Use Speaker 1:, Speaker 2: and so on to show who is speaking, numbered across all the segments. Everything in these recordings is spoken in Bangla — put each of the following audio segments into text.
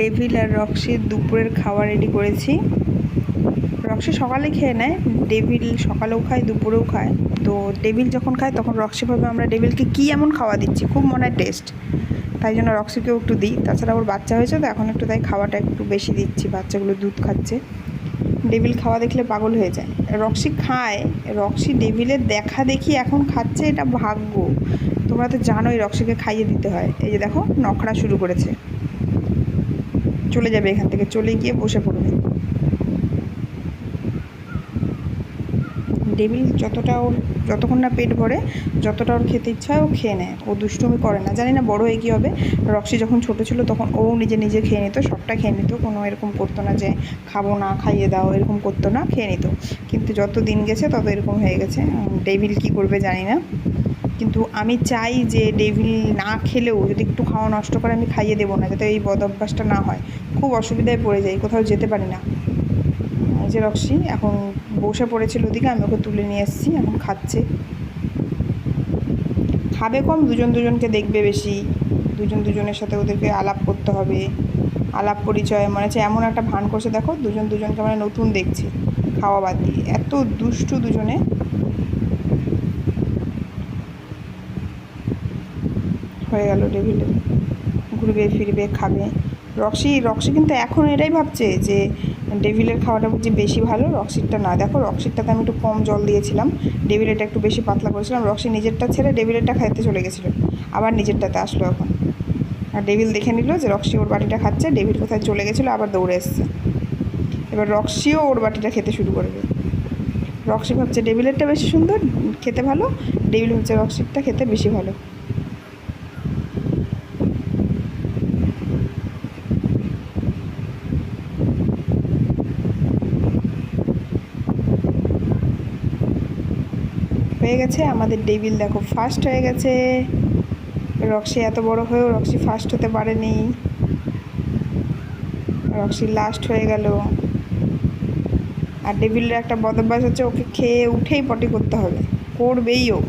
Speaker 1: ডেভিল আর রক্সির দুপুরের খাবার রেডি করেছি। রক্সি সকালে খেয়ে নেয়, ডেভিল সকালেও খায়, দুপুরেও খায়। তো ডেভিল যখন খায়, তখন রক্সি ভাবে আমরা ডেভিলকে কী এমন খাওয়া দিচ্ছি, খুব মনে হয় টেস্ট তাই জন্য রক্সিকেও একটু দিই। তাছাড়া ওর বাচ্চা হয়েছে তো, এখন একটু তাই খাওয়াটা একটু বেশি দিচ্ছি, বাচ্চাগুলো দুধ খাচ্ছে। ডেভিল খাওয়া দেখলে পাগল হয়ে যায়। রক্সি খায়, রক্সি ডেভিলের দেখা দেখি এখন খাচ্ছে, এটা ভাগ্য। তোমরা তো জানোই রক্সিকে খাইয়ে দিতে হয়। এই যে দেখো, নখরা শুরু করেছে। চলে যাবে এখান থেকে। চলে গিয়ে বসে পড়বে। ডেভিল যতটা ওর, যতক্ষণ না পেট ভরে, যতটা ওর খেতে ইচ্ছা হয় ও খেয়ে নেয়। ও দুষ্টুমি করে না। জানি না বড় হয়ে কী হবে। রক্সি যখন ছোটো ছিল তখন ও নিজে নিজে খেয়ে নিত, সবটা খেয়ে নিত। কোনো এরকম করতো না যে, খাব না, খাইয়ে দাও, এরকম করতো না, খেয়ে নিত। কিন্তু যত দিন গেছে তত এরকম হয়ে গেছে। ডেভিল কী করবে জানি না। কিন্তু আমি চাই যে ডেভিল না খেলেও যদি একটু খাওয়া নষ্ট করে আমি খাইয়ে দেবো না, যাতে এই বদ অভ্যাসটা না হয়। খুব অসুবিধায় পড়ে যাই, কোথাও যেতে পারি না। এই যে রক্সি, এখন বসে পড়েছিল ওদিকে, আমি ওকে তুলে নিয়ে এসেছি এখন খাচ্ছে। খাবে কম, দুজন দুজনকে দেখবে বেশি। দুজন দুজনের সাথে ওদেরকে আলাপ করতে হবে। আলাপ পরিচয়, মনে হচ্ছে এমন একটা ভান করছে, দেখো, দুজন দুজনকে মানে নতুন দেখছে, খাওয়া বাদ দিয়ে। এত দুষ্টু দুজনে। হয়ে গেল টেবিলে। ঘুরবে, ফিরবে, খাবে। রক্সি রক্সি কিন্তু এখন এটাই ভাবছে যে ডেভিলের খাওয়াটা বুঝি বেশি ভালো, রক্সিরটা না। দেখো, রক্সিরটাতে আমি একটু কম জল দিয়েছিলাম ডেভিলেরটা একটু বেশি পাতলা করেছিলাম, রক্সি নিজেরটা ছেড়ে ডেভিলেরটা খাইতে চলে গেছিল। আবার নিজেরটাতে আসলো এখন। আর ডেভিল দেখে নিল যে রক্সি ওর বাটিটা খাচ্ছে ডেভিল কোথায় চলে গেছিল, আবার দৌড়ে এসছে। এবার রক্সিও ওর বাটিটা খেতে শুরু করবে। রক্সি ভাবছে ডেভিলেরটা বেশি সুন্দর, খেতে ভালো ডেভিল হচ্ছে রক্সিরটা খেতে বেশি ভালো। হয়ে গেছে। আমাদের ডেভিল দেখো ফার্স্ট হয়ে গেছে। রক্সি এত বড় হয়েও রক্সি ফার্স্ট হতে পারেনি। রক্সি লাস্ট হয়ে গেল। আর ডেভিলের একটা বদভ্যাস হচ্ছে, ওকে খেয়ে উঠেই পটি করতে হবে। করবেই ও।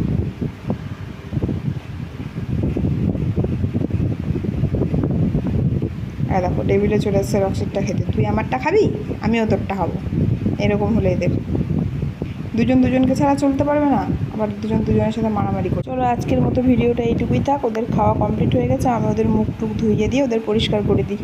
Speaker 1: দেখো ডেভিলে চলে এসছে রক্সিরটা খেতে। তুই আমারটা খাবি? আমিও তোরটা খাব। এরকম হলে এদের। দুজন দুজনকে ছাড়া চলতে পারবে না। আবার দুজন দুজনের সাথে মারামারি করে চলো আজকের মতো ভিডিওটা এইটুকুই থাক। ওদের খাওয়া কমপ্লিট হয়ে গেছে। আমি ওদের মুখ টুক ধুইয়ে দিয়ে ওদের পরিষ্কার করে দিই।